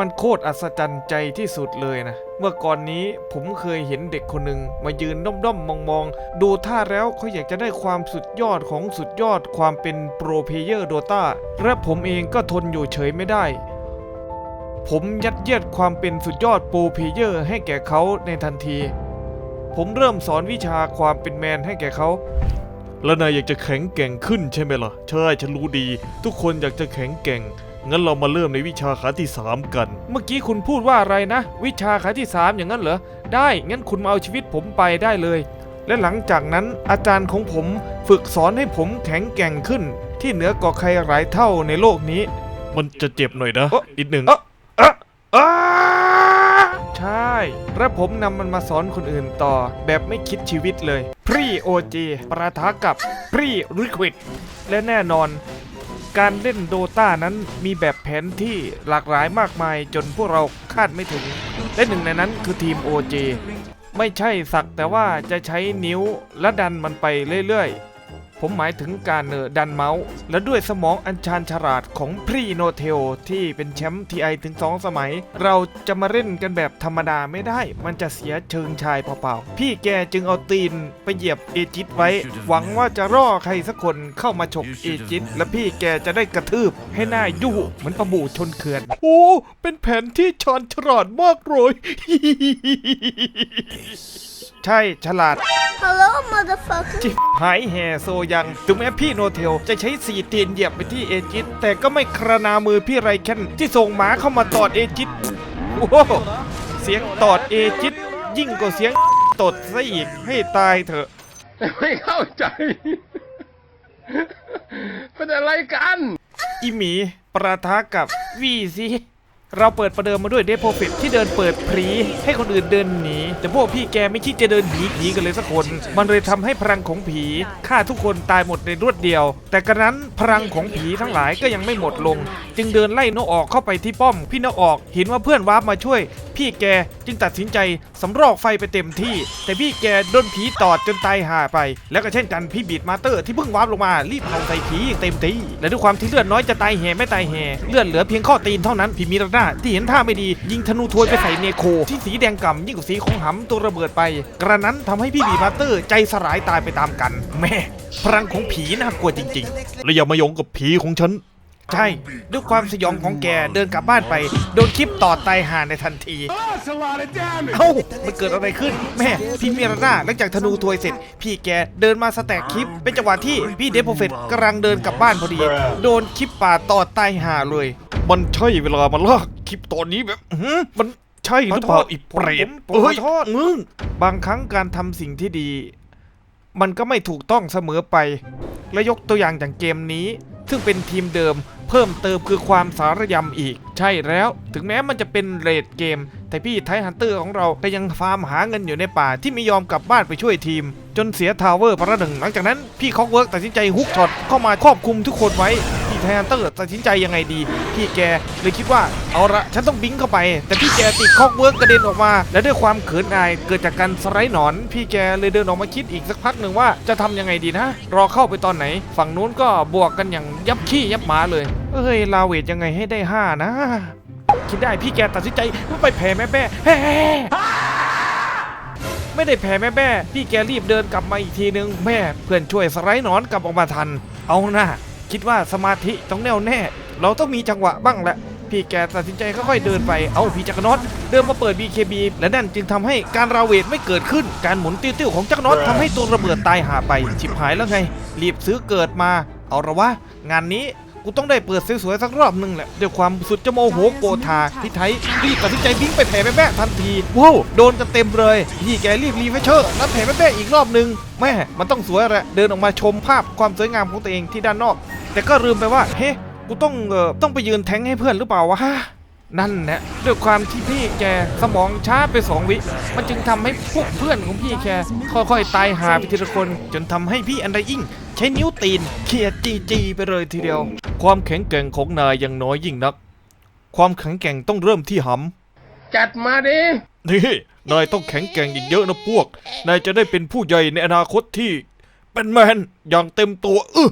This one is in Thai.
มันโคตรอัศจรรย์ใจที่สุดเลยนะ เมื่อก่อนนี้ผมเคยเห็นเด็กคนหนึ่งมายืนด้อมๆมองๆ ดูท่าแล้วเขาอยากจะได้ความสุดยอดของสุดยอดความเป็นโปรเพเยอร์โดตาและผมเองก็ทนอยู่เฉยไม่ได้ ผมยัดเยียดความเป็นสุดยอดโปรเพเยอร์ให้แก่เขาในทันที ผมเริ่มสอนวิชาความเป็นแมนให้แก่เขาแล้วนายอยากจะแข็งแกร่งขึ้นใช่ไหมล่ะ ใช่ ฉันรู้ดี ทุกคนอยากจะแข็งแกร่ง งั้นเรามาเริ่มในวิชาขาที่ 3 กัน เมื่อกี้คุณพูดว่าอะไรนะ วิชาขาที่ 3 อย่างนั้นเหรอ ได้ งั้นคุณมาเอาชีวิตผมไปได้เลย และหลังจากนั้นอาจารย์ของผมฝึกสอนให้ผมแข็งแกร่งขึ้น ที่เหนือกว่าใครหลายเท่าในโลกนี้ มันจะเจ็บหน่อยนะอีกหนึ่งเอะเอะอ้าใช่ และผมนำมันมาสอนคนอื่นต่อ แบบไม่คิดชีวิตเลย พรีโอจีปะทะกับพรีริควิดและแน่นอน การเล่นโดตานั้นมีแบบแผนที่หลากหลายมากมายจนพวกเราคาดไม่ถึง และหนึ่งในนั้นคือทีม OJ ไม่ใช่สักแต่ว่าจะใช้นิ้วและดันมันไปเรื่อยๆ ผมหมายถึงการเนอดันเมาส์ และด้วยสมองอันชาญฉลาดของพรีโนเทลที่เป็นแชมป์ทีไอถึง 2 สมัย เราจะมาเล่นกันแบบธรรมดาไม่ได้ มันจะเสียเชิงชายเปล่าๆ พี่แกจึงเอาตีนไปเหยียบเอจิตไว้ หวังว่าจะร่อใครสักคนเข้ามาฉกเอจิต และพี่แกจะได้กระทืบ ให้หน้ายุเหมือนประบูชนเขื่อน โอ้ เป็นแผนที่ชาญฉลาดมากเลย ใช่ฉลาด Hello, motherfucker. จิบหายแห่โซยัง ถึงแม้พี่โนเทล จะใช้สีเตียนเหยียบไปที่เอจิต แต่ก็ไม่ครนามือพี่ไรแคนที่ส่งหมาเข้ามาตอดเอจิตโอ้โหเสียงตอดเอจิต ยิ่งกว่าเสียงตดซะอีกให้ตายเถอะ ไม่เข้าใจ เป็นอะไรกัน อีหมีประทะกับวีซี เราเปิดประเดิมมาด้วยเดโพฟิตที่เดินเปิดผีให้คนอื่นเดินหนี แต่พวกพี่แกไม่คิดจะเดินหนีผีกันเลยสักคน มันเลยทำให้พลังของผีฆ่าทุกคนตายหมดในรวดเดียว แต่กระนั้นพลังของผีทั้งหลายก็ยังไม่หมดลง จึงเดินไล่นกออกเข้าไปที่ป้อม พี่นกออกเห็นว่าเพื่อนวาร์ปมาช่วย พี่แกจึงตัดสินใจสำรอกไฟไปเต็มที่ แต่พี่แกโดนผีตอดจนตายห่าไป แล้วก็เช่นกันพี่บีดมาเตอร์ที่เพิ่งวาร์ปลงมารีบเผาใส่ผีอย่างเต็มที่และด้วยความที่เลือดน้อยจะตายแห่ไม่ตายแห่เลือดเหลือเพียงข้อตีนเท่านั้นพี่มีระนาที่เห็นท่าไม่ดี ยิงธนูทวนไปใส่เนโค ที่สีแดงก่ำยิ่งกว่าสีของหำตัวระเบิดไป กระนั้นทำให้พี่บีดมาเตอร์ใจสลายตายไปตามกัน แม่พลังของผีน่ากลัวจริงๆและอย่ามายงกับผีของฉัน ใช่ ด้วยความสยองของแกเดินกลับบ้านไป โดนคลิปต่อตายห่าในทันที That's a lot of damage เอ้ามันเกิดอะไรขึ้น แม่ พี่เมียร่าหลังจากธนูทวยเสร็จ พี่แกเดินมาสแต็กคลิป เป็นจังหวะที่พี่เดฟโพเฟตกำลังเดินกลับบ้านพอดี โดนคลิปป่าต่อตายห่าเลย มันใช่เวลามาลากคลิปตอนนี้แบบหืมมันใช่หรือเปล่าอีเปรตผมผมขอโทษมึงบางครั้งการทำสิ่งที่ดี มันก็ไม่ถูกต้องเสมอไป และยกตัวอย่างอย่างเกมนี้ ซึ่งเป็นทีมเดิม เพิ่มเติมคือความสารยำอีก ใช่แล้ว ถึงแม้มันจะเป็นเรดเกม แต่พี่ไทฮันเตอร์ของเราก็ยังฟาร์มหาเงินอยู่ในป่าที่ไม่ยอมกลับบ้านไปช่วยทีม จนเสียทาวเวอร์พระหนึ่งหลังจากนั้นพี่คอกเวิร์กตัดสินใจฮุกช็อตเข้ามาครอบคุมทุกคนไว้พี่ไทฮันเตอร์ตัดสินใจยังไงดี พี่แกเลยคิดว่าเอาละฉันต้องบิงเข้าไป แต่พี่แกติดคอกเวิร์กกระเด็นออกมา และด้วยความเขินอายเกิดจากการสไลด์หนอน พี่แกเลยเดินออกมาคิดอีกสักพักหนึ่งว่าจะทำยังไงดีนะ รอเข้าไปตอนไหน ฝั่งนู้นก็บวกกันอย่างยับขี้ยับหมาเลยเอ้ยลาเวทยังไงให้ได้ห้านะ คิดได้พี่แกตัดสินใจไปแผ่แม่แม่แฮ่ไม่ได้แผ่แม่แม่พี่แกรีบเดินกลับมาอีกทีนึงแม่ เพื่อนช่วยสไลด์หนอนกลับออกมาทัน เอาหน้าคิดว่าสมาธิต้องแน่วแน่ เราต้องมีจังหวะบ้างแหละพี่แกตัดสินใจค่อยๆเดินไป เอาพี่จักรน็อตเดินมาเปิด BKB และนั่นจึงทำให้การราเวทไม่เกิดขึ้น การหมุนติ้วๆของจักรน็อตทำให้ตัวระเบิดตายหาไป ชิบหายแล้วไง รีบซื้อเกิดมา เอาละวะ งานนี้ กูต้องได้เปิดสวยๆสักรอบหนึงแหละด้วยความสุดจะโมโหโกธาพี่ไทยรีบตัดสินใจวิ่งไปแผ่แม่แม่ทันทีว้าวโดนกันเต็มเลยพี่แกรีบรีเฟชเชอร์แล้วแผ่แม่แม่อีกรอบหนึงแม่มันต้องสวยแหละเดินออกมาชมภาพความสวยงามของตัวเองที่ด้านนอก แต่ก็ลืมไปว่าเฮ้กูต้องเอ่อต้องไปยืนแทงให้เพื่อนหรือเปล่าวะนั่นแหละด้วยความที่พี่แกสมองช้าไปสองวิ มันจึงทำให้พวกเพื่อนของพี่แกค่อยๆ ตายหาไปทีละคน จนทำให้พี่อันไดอิงใช้นิ้วตีนเขี่ยจีจีไปเลยทีเดียว ความแข็งแกร่งของนายยังน้อยยิ่งนัก ความแข็งแกร่งต้องเริ่มที่หำจัดมาดินี่นายต้องแข็งแกร่งอีกเยอะนะพวก นายจะได้เป็นผู้ใหญ่ในอนาคตที่ เป็นแมนอย่างเต็มตัวเออ